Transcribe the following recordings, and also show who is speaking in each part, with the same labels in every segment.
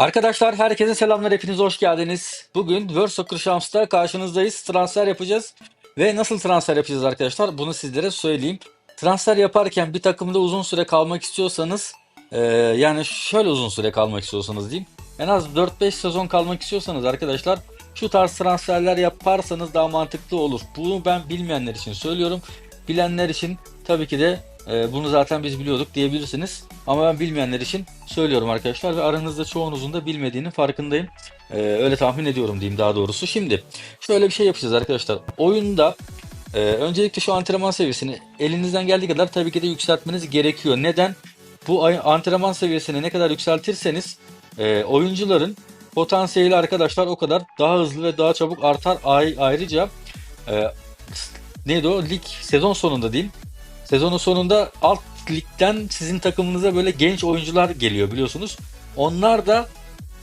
Speaker 1: Arkadaşlar herkese selamlar hepiniz hoş geldiniz. Bugün World Soccer Champions'ta karşınızdayız. Transfer yapacağız. Ve nasıl transfer yapacağız arkadaşlar bunu sizlere söyleyeyim. Transfer yaparken bir takımda uzun süre kalmak istiyorsanız e, yani şöyle uzun süre kalmak istiyorsanız diyeyim. En az 4-5 sezon kalmak istiyorsanız arkadaşlar şu tarz transferler yaparsanız daha mantıklı olur. Bunu ben bilmeyenler için söylüyorum. Bilenler için tabii ki de e, bunu zaten biz biliyorduk diyebilirsiniz. Ama ben bilmeyenler için söylüyorum arkadaşlar ve aranızda çoğunuzun da bilmediğinin farkındayım. Ee, öyle tahmin ediyorum diyeyim daha doğrusu. Şimdi şöyle bir şey yapacağız arkadaşlar. Oyunda e, öncelikle şu antrenman seviyesini elinizden geldiği kadar tabii ki de yükseltmeniz gerekiyor. Neden? Bu antrenman seviyesini ne kadar yükseltirseniz e, oyuncuların potansiyeli arkadaşlar o kadar daha hızlı ve daha çabuk artar. Ay- ayrıca e, neydi o lig sezon sonunda diyeyim. Sezonun sonunda alt ligden sizin takımınıza böyle genç oyuncular geliyor biliyorsunuz. Onlar da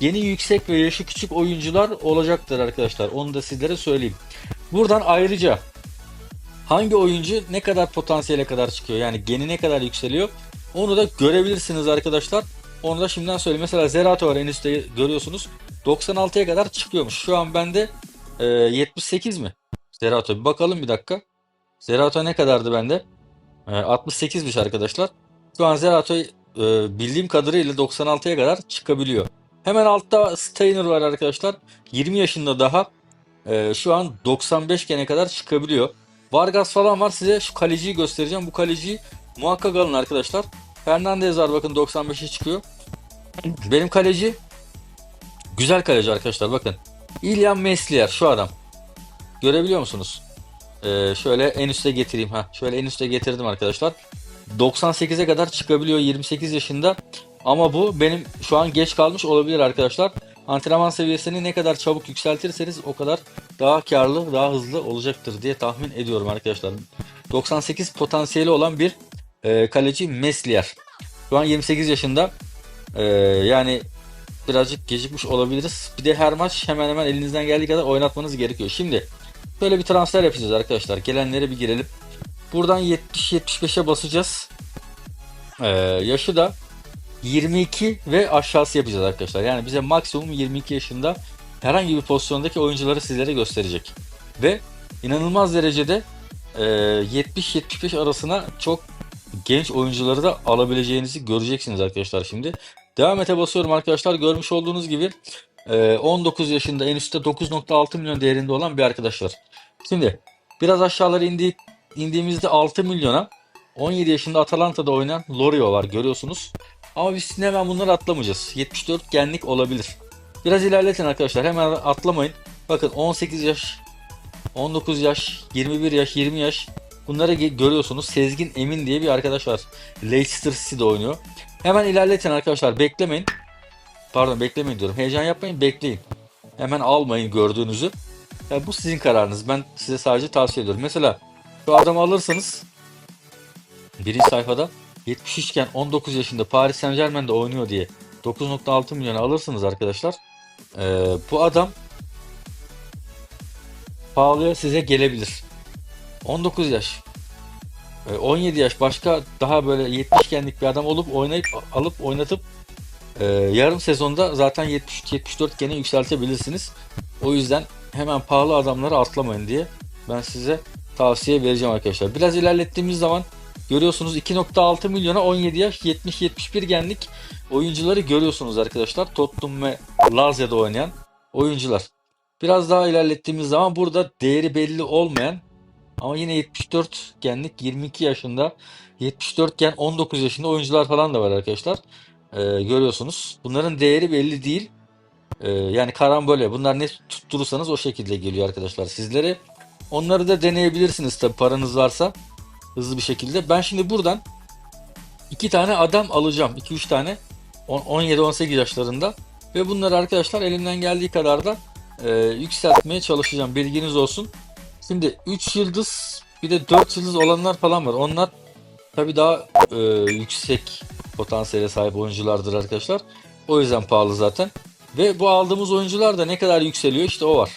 Speaker 1: yeni yüksek ve yaşı küçük oyuncular olacaktır arkadaşlar. Onu da sizlere söyleyeyim. Buradan ayrıca hangi oyuncu ne kadar potansiyele kadar çıkıyor yani geni ne kadar yükseliyor onu da görebilirsiniz arkadaşlar. Onu da şimdiden söyleyeyim. Mesela Zerato var en üstte görüyorsunuz. 96'ya kadar çıkıyormuş. Şu an bende e, 78 mi? Zerato bir bakalım bir dakika. Zerato ne kadardı bende? E, 68'miş arkadaşlar. Şu an Zerato e, bildiğim kadarıyla 96'ya kadar çıkabiliyor. Hemen altta Steiner var arkadaşlar. 20 yaşında daha. E, şu an 95 gene kadar çıkabiliyor. Vargas falan var. Size şu kaleciyi göstereceğim. Bu kaleciyi muhakkak alın arkadaşlar. Fernandez var bakın 95'e çıkıyor. Benim kaleci güzel kaleci arkadaşlar bakın. İlyan Meslier şu adam. Görebiliyor musunuz? Ee, şöyle en üste getireyim ha. Şöyle en üste getirdim arkadaşlar. 98'e kadar çıkabiliyor 28 yaşında. Ama bu benim şu an geç kalmış olabilir arkadaşlar. Antrenman seviyesini ne kadar çabuk yükseltirseniz o kadar daha karlı, daha hızlı olacaktır diye tahmin ediyorum arkadaşlar. 98 potansiyeli olan bir e, kaleci Meslier. Şu an 28 yaşında. E, yani birazcık gecikmiş olabiliriz. Bir de her maç hemen hemen elinizden geldiği kadar oynatmanız gerekiyor. Şimdi Böyle bir transfer yapacağız arkadaşlar. Gelenlere bir girelim. Buradan 70-75'e basacağız. Ee, yaşı da 22 ve aşağısı yapacağız arkadaşlar. Yani bize maksimum 22 yaşında herhangi bir pozisyondaki oyuncuları sizlere gösterecek. Ve inanılmaz derecede e, 70-75 arasına çok genç oyuncuları da alabileceğinizi göreceksiniz arkadaşlar şimdi. Devam ete basıyorum arkadaşlar. Görmüş olduğunuz gibi e, 19 yaşında en üstte 9.6 milyon değerinde olan bir arkadaş var. Şimdi biraz aşağılara indi, indiğimizde 6 milyona 17 yaşında Atalanta'da oynayan Lorio var görüyorsunuz. Ama biz hemen bunları atlamayacağız. 74 genlik olabilir. Biraz ilerletin arkadaşlar hemen atlamayın. Bakın 18 yaş, 19 yaş, 21 yaş, 20 yaş bunları görüyorsunuz. Sezgin Emin diye bir arkadaş var. Leicester City'de oynuyor. Hemen ilerletin arkadaşlar beklemeyin. Pardon beklemeyin diyorum. Heyecan yapmayın bekleyin. Hemen almayın gördüğünüzü. Ya bu sizin kararınız. Ben size sadece tavsiye ediyorum. Mesela şu adamı alırsanız birinci sayfada 73 iken 19 yaşında Paris Saint Germain'de oynuyor diye 9.6 milyona alırsınız arkadaşlar. Ee, bu adam pahalıya size gelebilir. 19 yaş. Ee, 17 yaş başka daha böyle 70 genlik bir adam olup oynayıp alıp oynatıp e, yarım sezonda zaten 73-74 gene yükseltebilirsiniz. O yüzden hemen pahalı adamları atlamayın diye ben size tavsiye vereceğim arkadaşlar. Biraz ilerlettiğimiz zaman görüyorsunuz 2.6 milyona 17 yaş 70-71 genlik oyuncuları görüyorsunuz arkadaşlar. Tottenham ve Lazia'da oynayan oyuncular. Biraz daha ilerlettiğimiz zaman burada değeri belli olmayan ama yine 74 genlik 22 yaşında 74 gen 19 yaşında oyuncular falan da var arkadaşlar. Ee, görüyorsunuz. Bunların değeri belli değil. Ee, yani karambole. Bunlar ne tutturursanız o şekilde geliyor arkadaşlar sizlere. Onları da deneyebilirsiniz tabi paranız varsa. Hızlı bir şekilde. Ben şimdi buradan iki tane adam alacağım. 2-3 tane. 17-18 yaşlarında. Ve bunları arkadaşlar elimden geldiği kadar da e, yükseltmeye çalışacağım. Bilginiz olsun. Şimdi 3 yıldız bir de 4 yıldız olanlar falan var. Onlar tabi daha e, yüksek potansiyele sahip oyunculardır arkadaşlar. O yüzden pahalı zaten. Ve bu aldığımız oyuncular da ne kadar yükseliyor işte o var.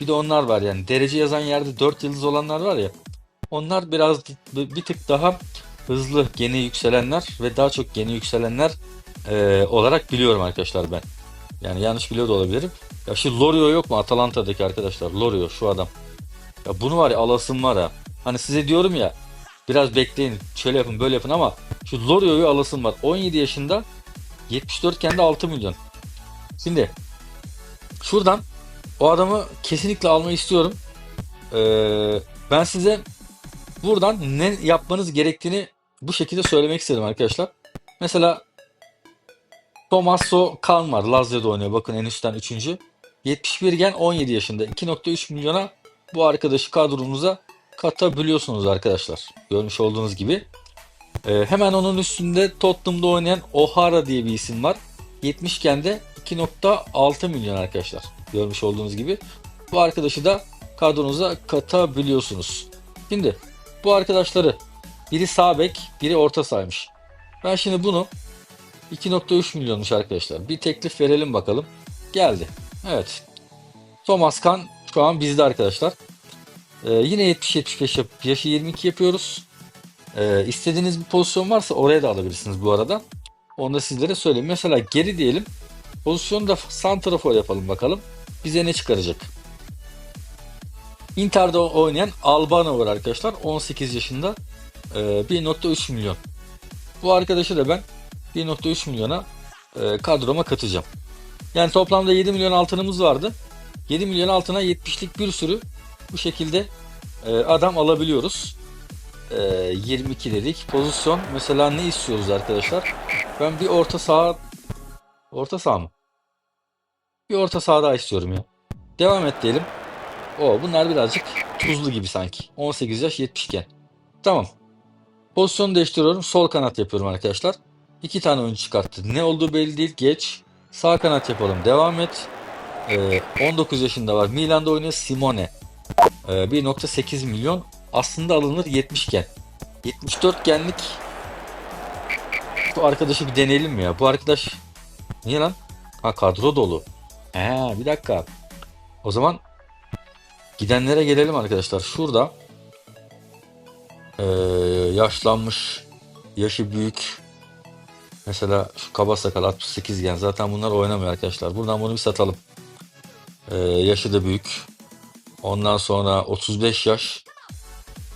Speaker 1: Bir de onlar var yani. Derece yazan yerde 4 yıldız olanlar var ya. Onlar biraz bir tık daha hızlı gene yükselenler ve daha çok gene yükselenler e, olarak biliyorum arkadaşlar ben. Yani yanlış biliyor da olabilirim. Ya şu Lorio yok mu Atalanta'daki arkadaşlar? Lorio şu adam. Ya bunu var ya alasım var ha. Hani size diyorum ya biraz bekleyin şöyle yapın böyle yapın ama şu Lorio'yu alasım var. 17 yaşında 74 kendi 6 milyon. Şimdi şuradan o adamı kesinlikle almayı istiyorum. Ee, ben size buradan ne yapmanız gerektiğini bu şekilde söylemek istedim arkadaşlar. Mesela Tommaso Kan var. Lazio'da oynuyor. Bakın en üstten 3. 71 gen 17 yaşında. 2.3 milyona bu arkadaşı kadronuza katabiliyorsunuz arkadaşlar. Görmüş olduğunuz gibi. Ee, hemen onun üstünde Tottenham'da oynayan O'Hara diye bir isim var. 70 gen de 2.6 milyon arkadaşlar. Görmüş olduğunuz gibi. Bu arkadaşı da kadronuza katabiliyorsunuz. Şimdi bu arkadaşları biri sağ bek, biri orta saymış. Ben şimdi bunu 2.3 milyonmuş arkadaşlar. Bir teklif verelim bakalım. Geldi. Evet. Thomas Kan şu an bizde arkadaşlar. Ee, yine 70-75 yap yaşı 22 yapıyoruz. Ee, istediğiniz bir pozisyon varsa oraya da alabilirsiniz bu arada. Onu da sizlere söyleyeyim. Mesela geri diyelim. Pozisyonu da santrafor yapalım bakalım. Bize ne çıkaracak? Inter'de oynayan Albano var arkadaşlar. 18 yaşında. Ee, 1.3 milyon. Bu arkadaşı da ben 1.3 milyona e, kadroma katacağım. Yani toplamda 7 milyon altınımız vardı. 7 milyon altına 70'lik bir sürü bu şekilde e, adam alabiliyoruz. E, 22 dedik. Pozisyon mesela ne istiyoruz arkadaşlar? Ben bir orta saha orta saha mı? Bir orta saha daha istiyorum ya. Devam et diyelim. O bunlar birazcık tuzlu gibi sanki. 18 yaş 70 iken. Tamam. Pozisyonu değiştiriyorum. Sol kanat yapıyorum arkadaşlar. İki tane oyuncu çıkarttı. Ne olduğu belli değil. Geç. Sağ kanat yapalım. Devam et. Ee, 19 yaşında var. Milan'da oynuyor Simone. Ee, 1.8 milyon. Aslında alınır 70 gen. 74 genlik şu arkadaşı bir deneyelim mi ya? Bu arkadaş niye lan? Ha kadro dolu. He bir dakika. O zaman gidenlere gelelim arkadaşlar. Şurada ee, yaşlanmış, yaşı büyük. Mesela şu kaba sakal 68 gen. Zaten bunlar oynamıyor arkadaşlar. Buradan bunu bir satalım. Ee, yaşı da büyük. Ondan sonra 35 yaş.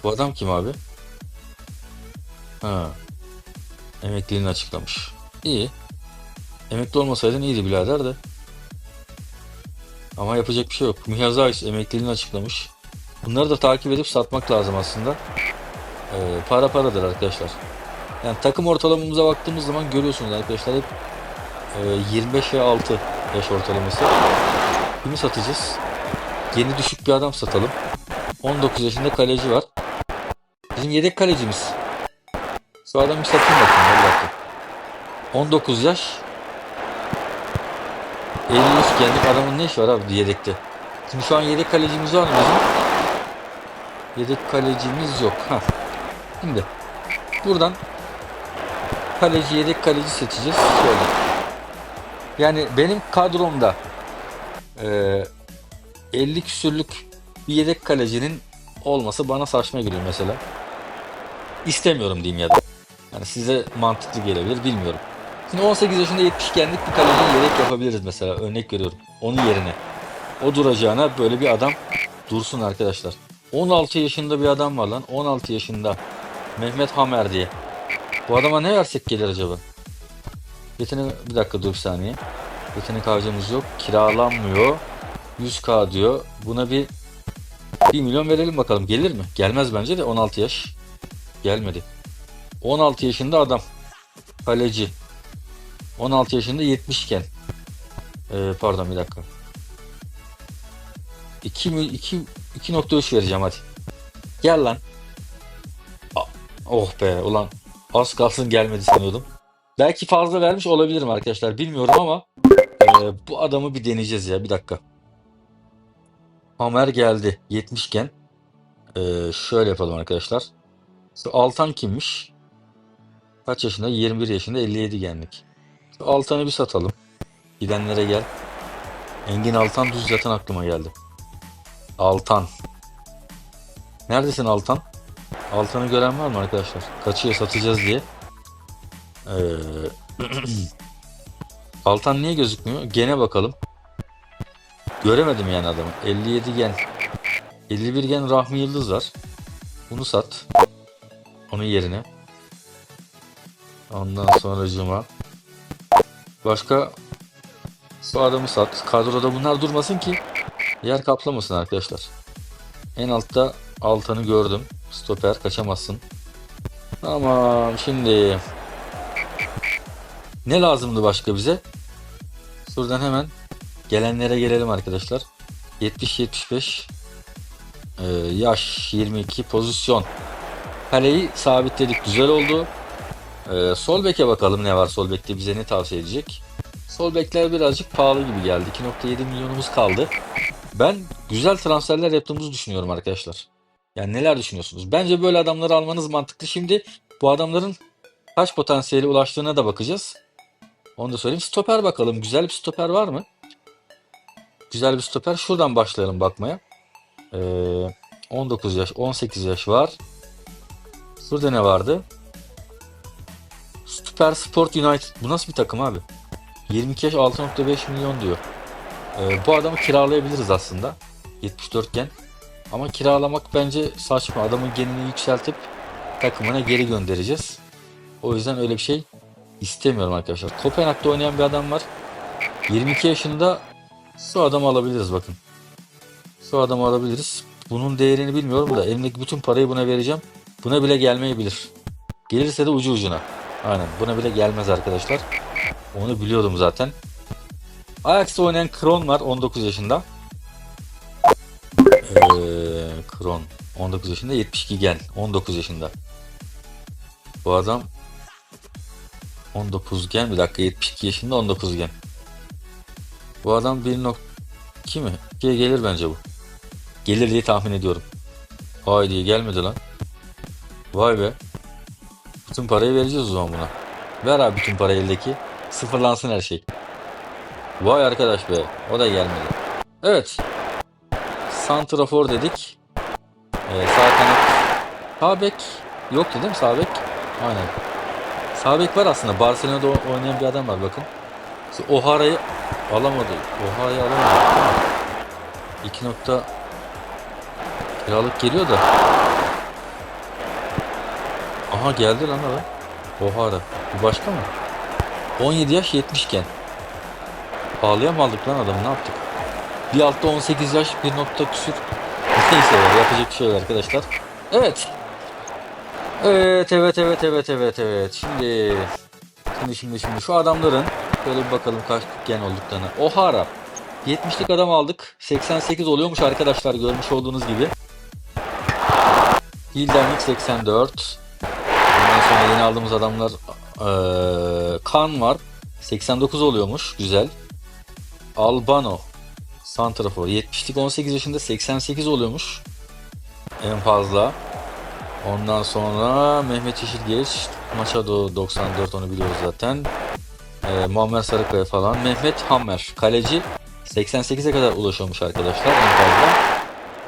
Speaker 1: Bu adam kim abi? Ha. Emekliliğini açıklamış. İyi. Emekli olmasaydın iyiydi birader de. Ama yapacak bir şey yok. Mihazais emekliliğini açıklamış. Bunları da takip edip satmak lazım aslında. Ee, para paradır arkadaşlar. Yani takım ortalamamıza baktığımız zaman görüyorsunuz arkadaşlar hep e, 25 ve 6 yaş ortalaması. Kimi satacağız? Yeni düşük bir adam satalım. 19 yaşında kaleci var. Bizim yedek kalecimiz. Şu adamı satayım bakayım. Dakika. 19 yaş 53 genlik adamın ne işi var abi yedekte? Şimdi şu an yedek kalecimiz var mı bizim? Yedek kalecimiz yok. Ha. Şimdi buradan kaleci yedek kaleci seçeceğiz. Şöyle. Yani benim kadromda 50 küsürlük bir yedek kalecinin olması bana saçma geliyor mesela. İstemiyorum diyeyim ya da. Yani size mantıklı gelebilir bilmiyorum. Şimdi 18 yaşında 70 genlik bir kaleci yedek yapabiliriz mesela örnek veriyorum. Onun yerine. O duracağına böyle bir adam dursun arkadaşlar. 16 yaşında bir adam var lan. 16 yaşında. Mehmet Hamer diye. Bu adama ne versek gelir acaba? Yetenek bir dakika dur bir saniye. Yetenek harcamız yok. Kiralanmıyor. 100k diyor. Buna bir 1 milyon verelim bakalım. Gelir mi? Gelmez bence de 16 yaş. Gelmedi. 16 yaşında adam. Kaleci. 16 yaşında 70 iken. Ee, pardon bir dakika. 2 mi 2 2.3 vereceğim hadi. Gel lan. Oh be ulan az kalsın gelmedi sanıyordum. Belki fazla vermiş olabilirim arkadaşlar bilmiyorum ama e, bu adamı bir deneyeceğiz ya bir dakika. Hamer geldi 70 iken. E, şöyle yapalım arkadaşlar. Şu Altan kimmiş? Kaç yaşında? 21 yaşında 57 genlik. Şu Altan'ı bir satalım. Gidenlere gel. Engin Altan düz zaten aklıma geldi. Altan. Neredesin Altan? Altan'ı gören var mı arkadaşlar? Kaçıya satacağız diye. Ee, Altan niye gözükmüyor? Gene bakalım. Göremedim yani adamı. 57 gen. 51 gen Rahmi Yıldız var. Bunu sat. Onun yerine. Ondan sonra Cuma. Başka bu adamı sat. Kadroda bunlar durmasın ki yer kaplamasın arkadaşlar. En altta Altan'ı gördüm. Stoper kaçamazsın. Tamam şimdi ne lazımdı başka bize? Şuradan hemen gelenlere gelelim arkadaşlar. 70-75 ee, yaş 22 pozisyon. Kaleyi sabitledik. Güzel oldu. Ee, sol beke bakalım ne var sol bekte bize ne tavsiye edecek. Sol bekler birazcık pahalı gibi geldi. 2.7 milyonumuz kaldı. Ben güzel transferler yaptığımızı düşünüyorum arkadaşlar. Yani neler düşünüyorsunuz? Bence böyle adamları almanız mantıklı. Şimdi bu adamların kaç potansiyeli ulaştığına da bakacağız. Onu da söyleyeyim. Stoper bakalım. Güzel bir stoper var mı? Güzel bir stoper. Şuradan başlayalım bakmaya. Ee, 19 yaş, 18 yaş var. Burada ne vardı? Super Sport United. Bu nasıl bir takım abi? 22 yaş 6.5 milyon diyor. Ee, bu adamı kiralayabiliriz aslında. 74 gen. Ama kiralamak bence saçma. Adamın genini yükseltip takımına geri göndereceğiz. O yüzden öyle bir şey istemiyorum arkadaşlar. Kopenhag'da oynayan bir adam var. 22 yaşında şu adamı alabiliriz bakın. Şu adamı alabiliriz. Bunun değerini bilmiyorum da elimdeki bütün parayı buna vereceğim. Buna bile gelmeyebilir. Gelirse de ucu ucuna. Aynen buna bile gelmez arkadaşlar. Onu biliyordum zaten. Ajax'ta oynayan Kron var 19 yaşında. Ee, Kron 19 yaşında 72 gen 19 yaşında. Bu adam 19 gen bir dakika 72 yaşında 19 gen. Bu adam 1.2 mi? 2'ye gelir bence bu. Gelir diye tahmin ediyorum. Haydi gelmedi lan. Vay be. Bütün parayı vereceğiz o zaman buna. Ver abi bütün parayı eldeki. Sıfırlansın her şey. Vay arkadaş be. O da gelmedi. Evet. Santrafor dedik. Ee, sağ kanat. Sağ bek değil mi sağ? Aynen. Sağ bek var aslında. Barcelona'da o- oynayan bir adam var bakın. İşte Ohara'yı alamadı. Ohara'yı alamadı. 2 nokta kiralık geliyor da. Aha geldi lan adam. Ohara. Bu başka mı? 17 yaş 70 iken. Pahalıya mı aldık lan adamı ne yaptık? Bir altta 18 yaş bir nokta küsür. Neyse ya, yapacak bir şey arkadaşlar. Evet. Evet evet evet evet evet evet. Şimdi şimdi şimdi şimdi şu adamların şöyle bir bakalım kaç gen olduklarına. Ohara. 70'lik adam aldık. 88 oluyormuş arkadaşlar görmüş olduğunuz gibi. Hildemik 84. Ondan sonra yeni aldığımız adamlar eee Kan var. 89 oluyormuş. Güzel. Albano. Santrafor. 70'lik 18 yaşında 88 oluyormuş. En fazla. Ondan sonra Mehmet Yeşilgeç. Machado 94 onu biliyoruz zaten. Eee Muammer Sarıkaya falan. Mehmet Hammer. Kaleci 88'e kadar ulaşıyormuş arkadaşlar en fazla.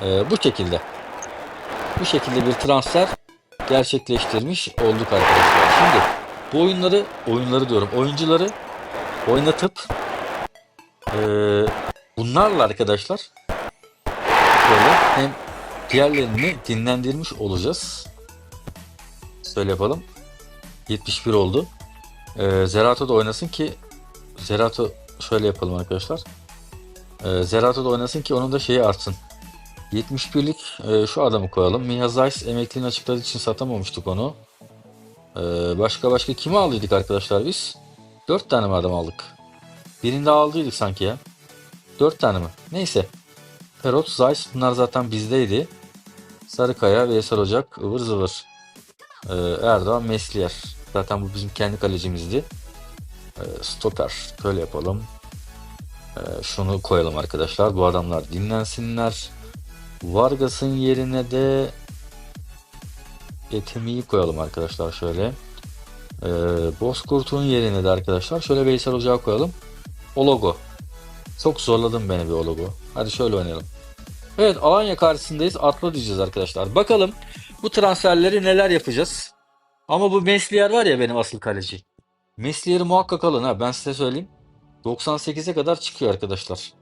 Speaker 1: Eee, bu şekilde. Bu şekilde bir transfer gerçekleştirmiş olduk arkadaşlar. Şimdi bu oyunları, oyunları diyorum, oyuncuları oynatıp eee, bunlarla arkadaşlar böyle hem diğerlerini dinlendirmiş olacağız. Şöyle yapalım. 71 oldu. Eee Zerato da oynasın ki Zerato şöyle yapalım arkadaşlar. Eee Zerato da oynasın ki onun da şeyi artsın. 71'lik e, şu adamı koyalım. Miha Zeiss emekliliğini açıkladığı için satamamıştık onu. E, başka başka kimi aldıydık arkadaşlar biz? 4 tane mi adam aldık? Birinde aldıydık sanki ya. 4 tane mi? Neyse. Perot, Zeiss bunlar zaten bizdeydi. Sarıkaya, Veysel Ocak, ıvır zıvır. E, Erdoğan, Mesliyer. Zaten bu bizim kendi kalecimizdi. E, stoper. Böyle yapalım. E, şunu koyalım arkadaşlar. Bu adamlar dinlensinler. Vargas'ın yerine de Etemi'yi koyalım arkadaşlar şöyle. Ee, Bozkurt'un yerine de arkadaşlar şöyle Veysel Ocağı koyalım. O logo. Çok zorladın beni bir o logo. Hadi şöyle oynayalım. Evet Alanya karşısındayız. Atla diyeceğiz arkadaşlar. Bakalım bu transferleri neler yapacağız. Ama bu Mesliyer var ya benim asıl kaleci. Meslier'i muhakkak alın ha ben size söyleyeyim. 98'e kadar çıkıyor arkadaşlar.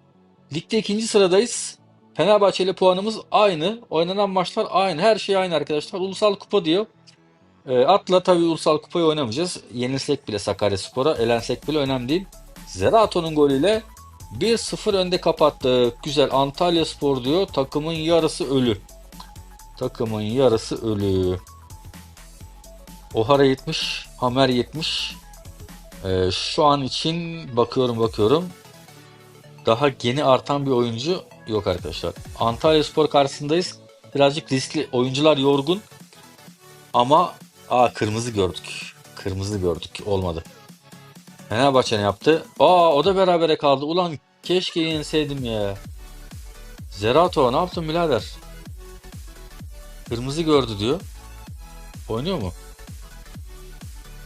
Speaker 1: Ligde ikinci sıradayız. Fenerbahçe ile puanımız aynı. Oynanan maçlar aynı. Her şey aynı arkadaşlar. Ulusal kupa diyor. E, atla tabii ulusal kupayı oynamayacağız. Yenilsek bile Sakaryaspor'a, elensek bile önemli değil. Zerato'nun golüyle 1-0 önde kapattık. Güzel. Antalya Spor diyor. Takımın yarısı ölü. Takımın yarısı ölü. Ohara 70, Hamer 70. Ee, şu an için bakıyorum bakıyorum. Daha yeni artan bir oyuncu yok arkadaşlar. Antalya Spor karşısındayız. Birazcık riskli. Oyuncular yorgun. Ama aa kırmızı gördük. Kırmızı gördük. Olmadı. Fenerbahçe ne yaptı? Aa o da berabere kaldı. Ulan keşke yenseydim ya. Zerato ne yaptın birader? Kırmızı gördü diyor. Oynuyor mu?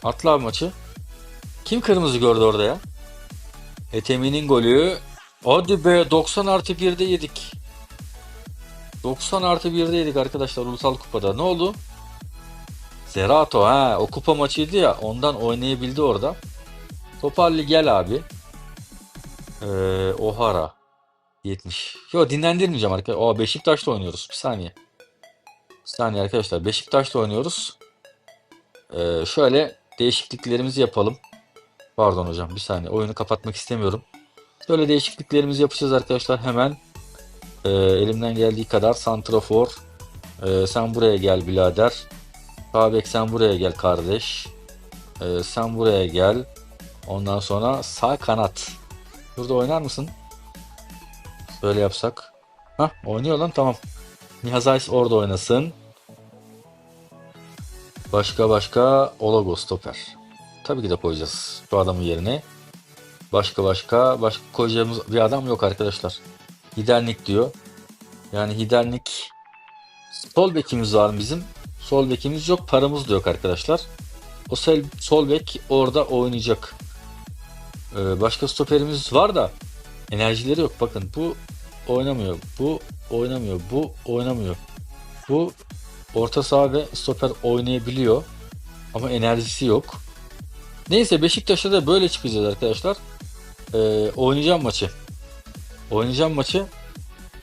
Speaker 1: Atla maçı. Kim kırmızı gördü orada ya? Etemi'nin golü. Hadi be 90 artı 1'de yedik. 90 artı 1'de yedik arkadaşlar Ulusal Kupa'da. Ne oldu? Zerato ha o kupa maçıydı ya ondan oynayabildi orada. Toparlı gel abi. Ee, Ohara 70. Yo dinlendirmeyeceğim arkadaşlar. Aa Beşiktaş'ta oynuyoruz. Bir saniye. Bir saniye arkadaşlar. Beşiktaş'ta oynuyoruz. Ee, şöyle değişikliklerimizi yapalım. Pardon hocam bir saniye. Oyunu kapatmak istemiyorum. Şöyle değişikliklerimizi yapacağız arkadaşlar. Hemen e, elimden geldiği kadar santrafor. E, sen buraya gel birader. Kabek sen buraya gel kardeş. E, sen buraya gel. Ondan sonra sağ kanat. Burada oynar mısın? Böyle yapsak. Hah oynuyor lan tamam. Nihat Ays orada oynasın. Başka başka Olago stoper. Tabii ki de koyacağız şu adamın yerine. Başka başka başka koyacağımız bir adam yok arkadaşlar. Hidernik diyor. Yani Hidernik sol bekimiz var bizim. Sol bekimiz yok. Paramız da yok arkadaşlar. O sol, sol bek orada oynayacak. Ee, başka stoperimiz var da enerjileri yok. Bakın bu oynamıyor. Bu oynamıyor. Bu oynamıyor. Bu orta saha ve stoper oynayabiliyor. Ama enerjisi yok. Neyse Beşiktaş'a da böyle çıkacağız arkadaşlar. Ee, oynayacağım maçı. Oynayacağım maçı.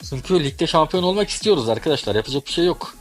Speaker 1: Çünkü ligde şampiyon olmak istiyoruz arkadaşlar. Yapacak bir şey yok.